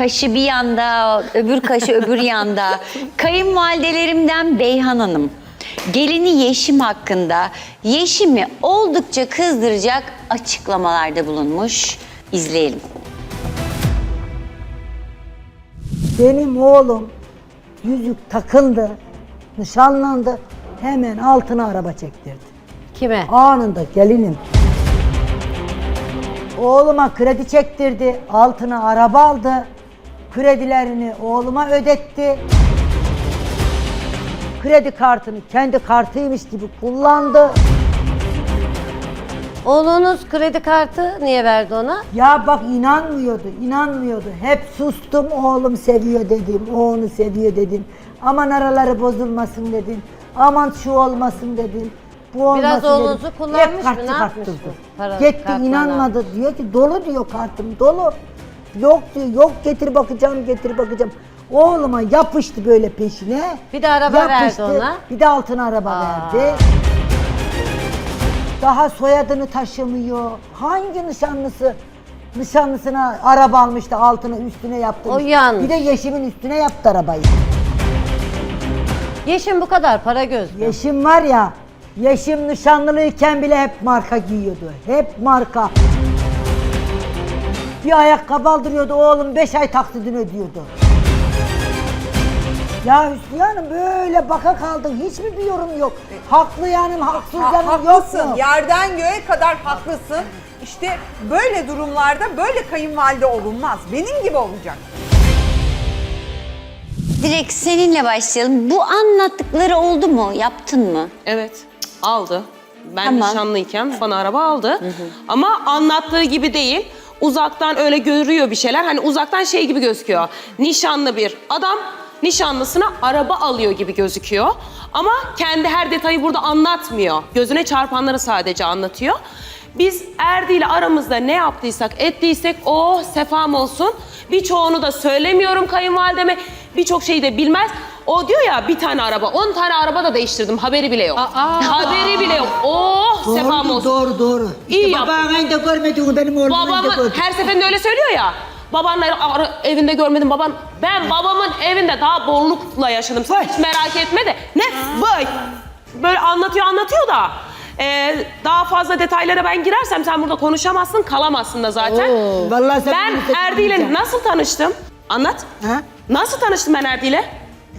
kaşı bir yanda, öbür kaşı öbür yanda. Kayınvalidelerimden Beyhan Hanım. Gelini Yeşim hakkında Yeşim'i oldukça kızdıracak açıklamalarda bulunmuş. İzleyelim. Benim oğlum yüzük takıldı, nişanlandı. Hemen altına araba çektirdi. Kime? Anında gelinim. Oğluma kredi çektirdi, altına araba aldı. Kredilerini oğluma ödetti. Kredi kartını kendi kartıymış gibi kullandı. Oğlunuz kredi kartı niye verdi ona? Ya bak inanmıyordu, inanmıyordu. Hep sustum, oğlum seviyor dedim, o onu seviyor dedim. Aman araları bozulmasın dedim. Aman şu olmasın dedim. Bu olmasın Biraz dedim. oğlunuzu kullanmış Hep mı, kartı ne yapmış karttırdı. Para- Gitti inanmadı. Diyor ki dolu diyor kartım, dolu. Yok diyor, yok getir bakacağım, getir bakacağım. Oğluma yapıştı böyle peşine. Bir de araba verdi ona. Bir de altına araba Aa. verdi. Daha soyadını taşımıyor. Hangi nişanlısı nişanlısına araba almıştı altına üstüne yaptı. O yanlış. Bir de Yeşim'in üstüne yaptı arabayı. Yeşim bu kadar para gözlü. Yeşim var ya, Yeşim nişanlılıyken bile hep marka giyiyordu. Hep marka. Bir ayakkabı aldırıyordu oğlum 5 ay taksidini ödüyordu. Ya Hüsniye Hanım böyle baka kaldın. Hiç mi bir yorum yok? Haklı yanım, haksız Ha- yanım yok haklısın. mu? Yerden göğe kadar haklısın. İşte böyle durumlarda böyle kayınvalide olunmaz. Benim gibi olacak. Direkt seninle başlayalım. Bu anlattıkları oldu mu? Yaptın mı? Evet aldı. Ben Tamam. nişanlıyken bana araba aldı. Ama anlattığı gibi değil. Uzaktan öyle görüyor bir şeyler. Hani uzaktan şey gibi gözüküyor. Nişanlı bir adam nişanlısına araba alıyor gibi gözüküyor. Ama kendi her detayı burada anlatmıyor. Gözüne çarpanları sadece anlatıyor. Biz Erdi ile aramızda ne yaptıysak, ettiysek o sefam olsun. Birçoğunu da söylemiyorum kayınvalideme. Birçok şeyi de bilmez. O diyor ya bir tane araba, on tane araba da değiştirdim. Haberi bile yok. Haberi bile yok. Oh sefam Doğru, olsun. doğru, doğru. İyi İşte yaptın. babanın en de görmediğini benim oğlum Babamın gördü. her seferinde öyle söylüyor ya. Babanla ara- evinde görmedim baban. Ben babamın evinde daha bollukla yaşadım. Sen hiç merak etme de. Ne? Vay. Böyle anlatıyor anlatıyor da. Ee, daha fazla detaylara ben girersem sen burada konuşamazsın, kalamazsın da zaten. Vallahi sen Ben bunu seçmeyeceksin. Erdi ile nasıl tanıştım? Anlat. Ha? Nasıl tanıştım ben Erdi ile? E,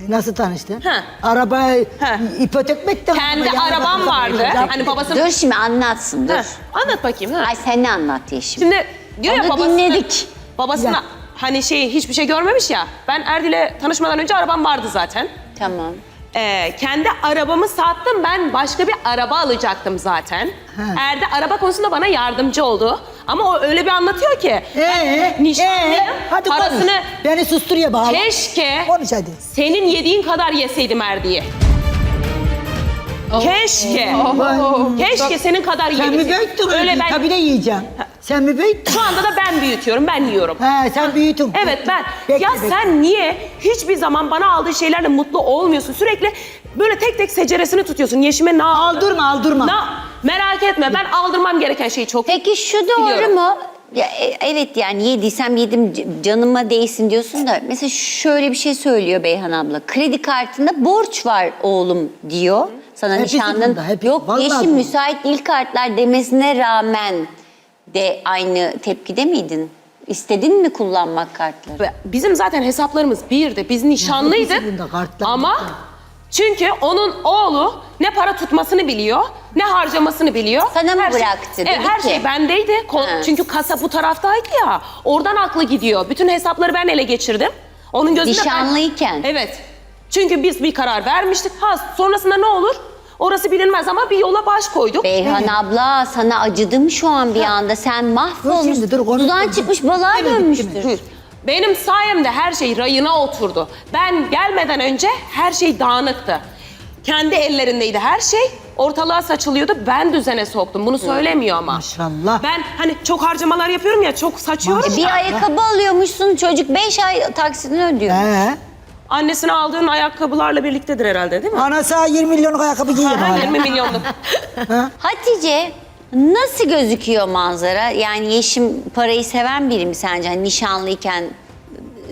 Nasıl tanıştın? Ha. Arabayı Ha. ipotek mi ettin? Kendi Ya, arabam bak- vardı. Ya, Hani babası... Dur şimdi anlatsın dur. Ha, Anlat bakayım. Ha. Ay sen ne anlat Yeşim? Şimdi diyor ya Onu babasına, dinledik. babasına Ya. hani şey hiçbir şey görmemiş ya. Ben Erdil'e tanışmadan önce arabam vardı zaten. Tamam. Ee, kendi arabamı sattım ben başka bir araba alacaktım zaten. Erdi araba konusunda bana yardımcı oldu. Ama o öyle bir anlatıyor ki. Ee, nişanlıyım, ee, hadi parasını konuş. Beni sustur ya bağla. keşke Konuş hadi. senin yediğin kadar yeseydim Erdi'yi. Keşke. Keşke senin kadar Sen mi yiyebilseydim. büyüttün? Öyle ben Tabii de yiyeceğim. Sen mi büyüttün? şu anda da ben büyütüyorum, ben yiyorum. He sen büyütün. Evet ben. Bekle, ya bekle. sen niye hiçbir zaman bana aldığı şeylerle mutlu olmuyorsun? Sürekli böyle tek tek seceresini tutuyorsun. Yeşime ne aldı? Aldırma, aldırma. Na, merak etme ben aldırmam gereken şeyi çok Peki şu doğru biliyorum. mu? Ya, e, evet yani yediysem yedim c- canıma değsin diyorsun da mesela şöyle bir şey söylüyor Beyhan abla. Kredi kartında borç var oğlum diyor. Sana Hepsi nişanlın bunda, hep- yok vallahi yeşim bunda. müsait değil kartlar demesine rağmen de aynı tepkide miydin? İstedin mi kullanmak kartları? Ve Bizim zaten hesaplarımız birdi. Biz nişanlıydık. kartlar Ama bunda. Çünkü onun oğlu ne para tutmasını biliyor, ne harcamasını biliyor. Sana mı Her şey- bıraktı, Evet, dedi her ki? şey bendeydi. Ko- Ha. Çünkü kasa bu taraftaydı ya. Oradan aklı gidiyor. Bütün hesapları ben ele geçirdim. Onun gözünde ben- Nişanlıyken. Evet. Çünkü biz bir karar vermiştik. Ha sonrasında ne olur? Orası bilinmez ama bir yola baş koyduk. Beyhan abla sana acıdım şu an bir anda. Sen mahvolmuşsun. şimdi, dur, konuşma. Sudan çıkmış balığa mi? dönmüştür. Benim sayemde her şey rayına oturdu. Ben gelmeden önce her şey dağınıktı. Kendi ellerindeydi her şey. Ortalığa saçılıyordu. Ben düzene soktum. Bunu söylemiyor ama. Maşallah. Ben hani çok harcamalar yapıyorum ya, çok saçıyorum Bir ya. ayakkabı alıyormuşsun çocuk 5 ay taksidini ödüyor. He. Annesine aldığın ayakkabılarla birliktedir herhalde değil mi? Anası 20 milyonluk ayakkabı giyiyor. Ha, hala. 20 milyonluk. Hatice nasıl gözüküyor manzara? Yani Yeşim parayı seven biri mi sence? Hani nişanlıyken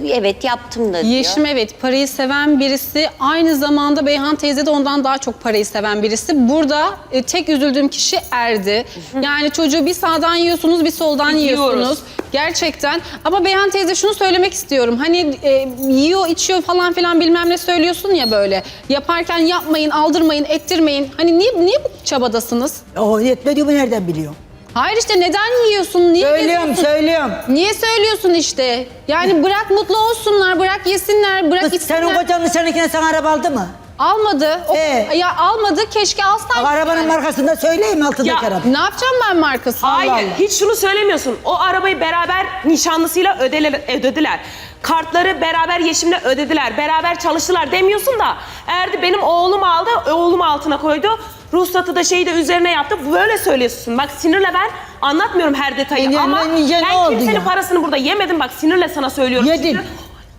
evet yaptım da diyor. Yeşim evet parayı seven birisi. Aynı zamanda Beyhan teyze de ondan daha çok parayı seven birisi. Burada e, tek üzüldüğüm kişi Erdi. Yani çocuğu bir sağdan yiyorsunuz bir soldan Yiyoruz. yiyorsunuz. Gerçekten. Ama Beyhan teyze şunu söylemek istiyorum. Hani e, yiyor içiyor falan filan bilmem ne söylüyorsun ya böyle. Yaparken yapmayın aldırmayın ettirmeyin. Hani niye, niye bu çabadasınız? O yetmediğimi nereden biliyorum? Hayır işte neden yiyorsun? Niye Söylüyorum, geziyorsun? söylüyorum. Niye söylüyorsun işte? Yani bırak mutlu olsunlar, bırak yesinler, bırak Kız içsinler. senin kocanın dışarıdakine sana araba aldı mı? Almadı. O- Ee? Ya almadı. Keşke alsaydı. arabanın markasını da söyleyeyim altındaki Ya, araba. Ne yapacağım ben markasını? Hayır, Allah. hiç şunu söylemiyorsun. O arabayı beraber nişanlısıyla ödele, ödediler. Kartları beraber Yeşim'le ödediler. Beraber çalıştılar demiyorsun da. Erdi benim oğlum aldı, oğlum altına koydu. Ruhsatı da şeyi de üzerine yaptı. Böyle söylüyorsun. Bak sinirle ben anlatmıyorum her detayı E, ama yemeyince ne ben oldu kimsenin ya? parasını burada yemedim. Bak sinirle sana söylüyorum. Yedin. Çünkü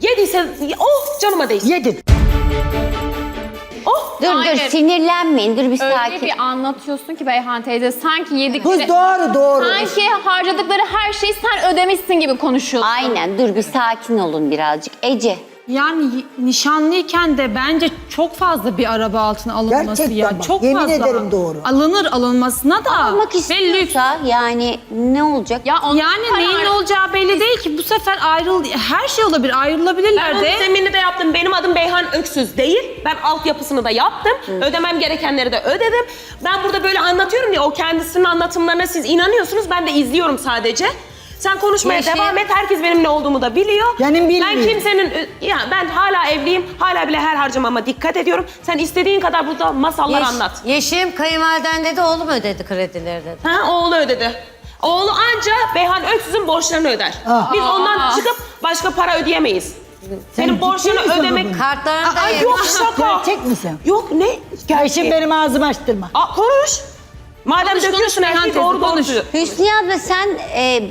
Yediyse oh canıma değsin. Yedin. Oh. Dur Hayır. dur sinirlenmeyin dur bir Öyle sakin. bir anlatıyorsun ki Beyhan teyze sanki yedikleri... Kız doğru doğru. Sanki harcadıkları her şeyi sen ödemişsin gibi konuşuyorsun. Aynen dur bir sakin olun birazcık. Ece Yani nişanlıyken de bence çok fazla bir araba altına alınması Gerçekten ya. bak, Çok yemin fazla. ederim doğru. Alınır alınmasına da. almak Ve lüks. istiyorsa yani ne olacak? Ya onun Yani neyin ne olacağı belli değil ki. Bu sefer ayrıl her şey olabilir. Ayrılabilirler Ben de. onun zeminini de yaptım. Benim adım Beyhan Öksüz değil. Ben altyapısını da yaptım. Ödemem gerekenleri de ödedim. Ben burada böyle anlatıyorum ya o kendisinin anlatımlarına siz inanıyorsunuz. Ben de izliyorum sadece. Sen konuşmaya Yeşil. devam et. Herkes benim ne olduğumu da biliyor. Benim bilmiyor. Ben kimsenin ya ben hala evliyim. Hala bile her harcamama dikkat ediyorum. Sen istediğin kadar burada masallar Yeş- anlat. Yeşim kayınvaliden dedi oğlum ödedi kredileri dedi. Ha oğlu ödedi. Oğlu anca Beyhan Öksüz'ün borçlarını öder. Ah. Biz ondan çıkıp başka para ödeyemeyiz. Senin ciddi borçlarını misin ödemek... bugün? Kartlarını da Aa, yemiş. yok şaka. Gerçek misin? Yok ne? Eşim benim ağzımı açtırma. Aa, konuş. Madem Konuş, döküyorsun her şeyi doğru doğru konuş. diyor. Hüsniye abla sen e,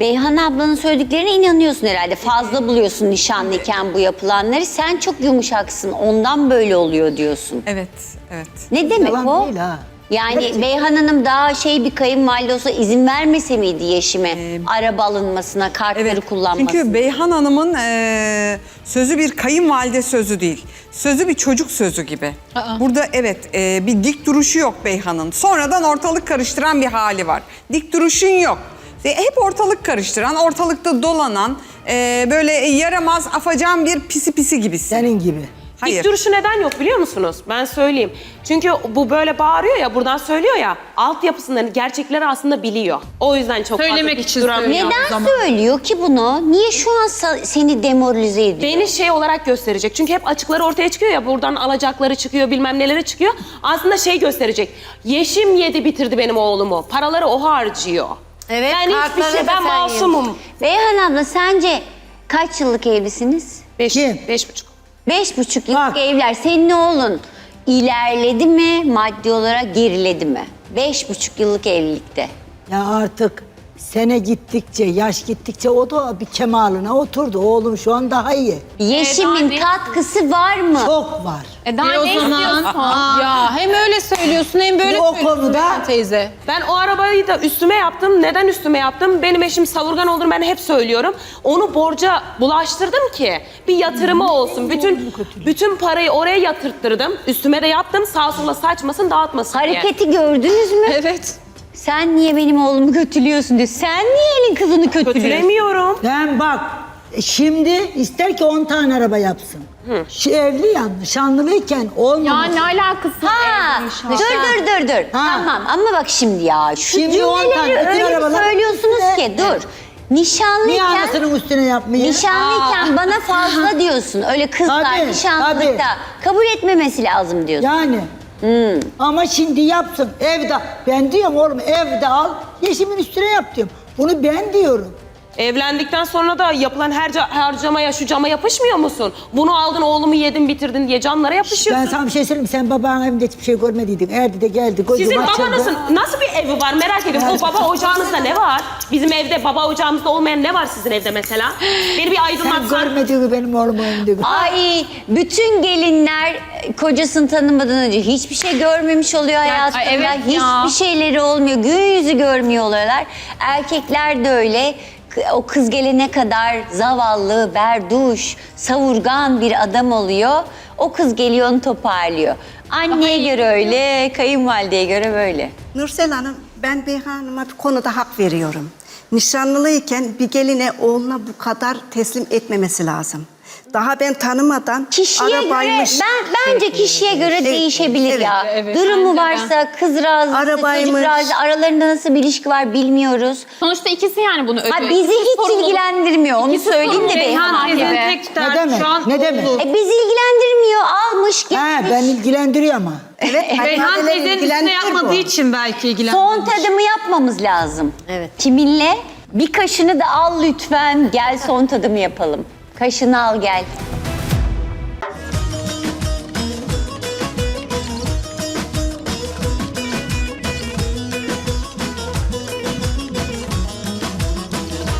Beyhan ablanın söylediklerine inanıyorsun herhalde. Fazla buluyorsun nişanlıyken bu yapılanları. Sen çok yumuşaksın ondan böyle oluyor diyorsun. Evet, evet. Ne demek Yalan o? değil ha. Yani Beyhan Hanım daha şey bir kayınvalide olsa izin vermese miydi Yeşim'e araba alınmasına, kartları kullanmasına? Çünkü Beyhan Hanım'ın e, sözü bir kayınvalide sözü değil. Sözü bir çocuk sözü gibi. Burada evet e, bir dik duruşu yok Beyhan'ın. Sonradan ortalık karıştıran bir hali var. Dik duruşun yok. E, hep ortalık karıştıran, ortalıkta dolanan, e, böyle yaramaz, afacan bir pisi pisi gibisin. Senin gibi. Hayır. Dik duruşu neden yok biliyor musunuz? Ben söyleyeyim. Çünkü bu böyle bağırıyor ya, buradan söylüyor ya. Altyapısından gerçekleri aslında biliyor. O yüzden çok Söylemek fazla dik için duramıyor. söylüyor. Neden söylüyor ki bunu? Niye şu an sa- seni demoralize ediyor? Beni şey olarak gösterecek. Çünkü hep açıkları ortaya çıkıyor ya. Buradan alacakları çıkıyor, bilmem neleri çıkıyor. Aslında şey gösterecek. Yeşim yedi bitirdi benim oğlumu. Paraları o harcıyor. Evet, Ben hiçbir kartları şey, da ben sen masumum. Beyhan abla sence kaç yıllık evlisiniz? Beş, Kim? beş buçuk. Beş buçuk yıllık Bak. evler. Senin oğlun ilerledi mi maddi olarak geriledi mi? Beş buçuk yıllık evlilikte. Ya artık sene gittikçe, yaş gittikçe o da bir kemalına oturdu. Oğlum şu an daha iyi. Yeşim'in ne- katkısı var mı? Çok var. E daha E o ne zaman- istiyorsun? Ya hem öyle söylüyorsun hem böyle o söylüyorsun konuda- Beyhan teyze. Ben o arabayı da üstüme yaptım. Neden üstüme yaptım? Benim eşim savurgan olduğunu ben hep söylüyorum. Onu borca bulaştırdım ki bir yatırımı olsun. Bütün bütün parayı oraya yatırttırdım. Üstüme de yaptım. Sağa sola saçmasın, dağıtmasın diye. Hareketi gördünüz mü? Evet. Sen niye benim oğlumu kötülüyorsun diyor. Sen niye elin kızını kötülüyorsun? Kötülemiyorum. Ben bak şimdi ister ki 10 tane araba yapsın. Şu evli ya nişanlıyken Ya ne alakası Ha, var? dur dur dur dur. Tamam ama bak şimdi ya şu Şimdi on tane, cümleleri bütün öyle bir arabalar- söylüyorsunuz ki dur. Niye Nişanlıyken anasının üstüne yapmayı? Nişanlıyken bana fazla diyorsun. Öyle kızlar Tabii, nişanlılıkta kabul etmemesi lazım diyorsun. Yani. Ama şimdi yapsın evde. Ben diyorum oğlum evde al yeşimin üstüne yap diyorum. Bunu ben diyorum. Evlendikten sonra da yapılan her ca- harcamaya şu cama yapışmıyor musun? Bunu aldın oğlumu yedin bitirdin diye camlara Ben yapışıyorsun. sana bir şey söyleyeyim. Sen babanın evinde hiçbir şey görmediydin. Erdi de geldi. Gözüm Sizin açıldı. babanızın nasıl bir evi var merak ediyorum. O baba ocağınızda ne var? Bizim evde baba ocağımızda olmayan ne var sizin evde mesela? Beni bir Sen aydınlatsan. görmediğini benim oğlum evinde gör. Ay bütün gelinler e, kocasını tanımadan önce hiçbir şey görmemiş oluyor hayatında. ay evet ya. Hiçbir şeyleri olmuyor. Gün yüzü görmüyor oluyorlar. Erkekler de öyle. O kız gelene kadar zavallı, berduş, savurgan bir adam oluyor. O kız geliyor onu toparlıyor. Anneye göre öyle, kayınvalideye göre böyle. Nursel Hanım, ben Beyhan Hanım'a bir konuda hak veriyorum. Nişanlılıyken bir geline oğluna bu kadar teslim etmemesi lazım. Daha ben tanımadan Kişiye arabaymış. göre, ben bence kişiye göre Şey, değişebilir evet, ya. evet. Durumu Bence varsa kız razı, çocuk Arabaymış. razı, aralarında nasıl bir ilişki var bilmiyoruz. Sonuçta ikisi yani bunu ödüyor. Ha bizi İkisi hiç sorumluluk. ilgilendirmiyor. Onu İkisi söyleyeyim de sorumlu. Beyhan. Teyzenin gibi. tek Ne derdi demek? şu an Ne demek? oğlu. E bizi ilgilendirmiyor. Almış gitmiş. He ben ilgilendiriyor ama. Evet, Beyhan kayınvalideleri teyzenin üstüne ilgilendirir yapmadığı bu. için belki Son ilgilenmemiş. tadımı yapmamız lazım. Evet. Kiminle? Bir kaşını da al lütfen. Gel son tadımı yapalım. Kaşını al gel.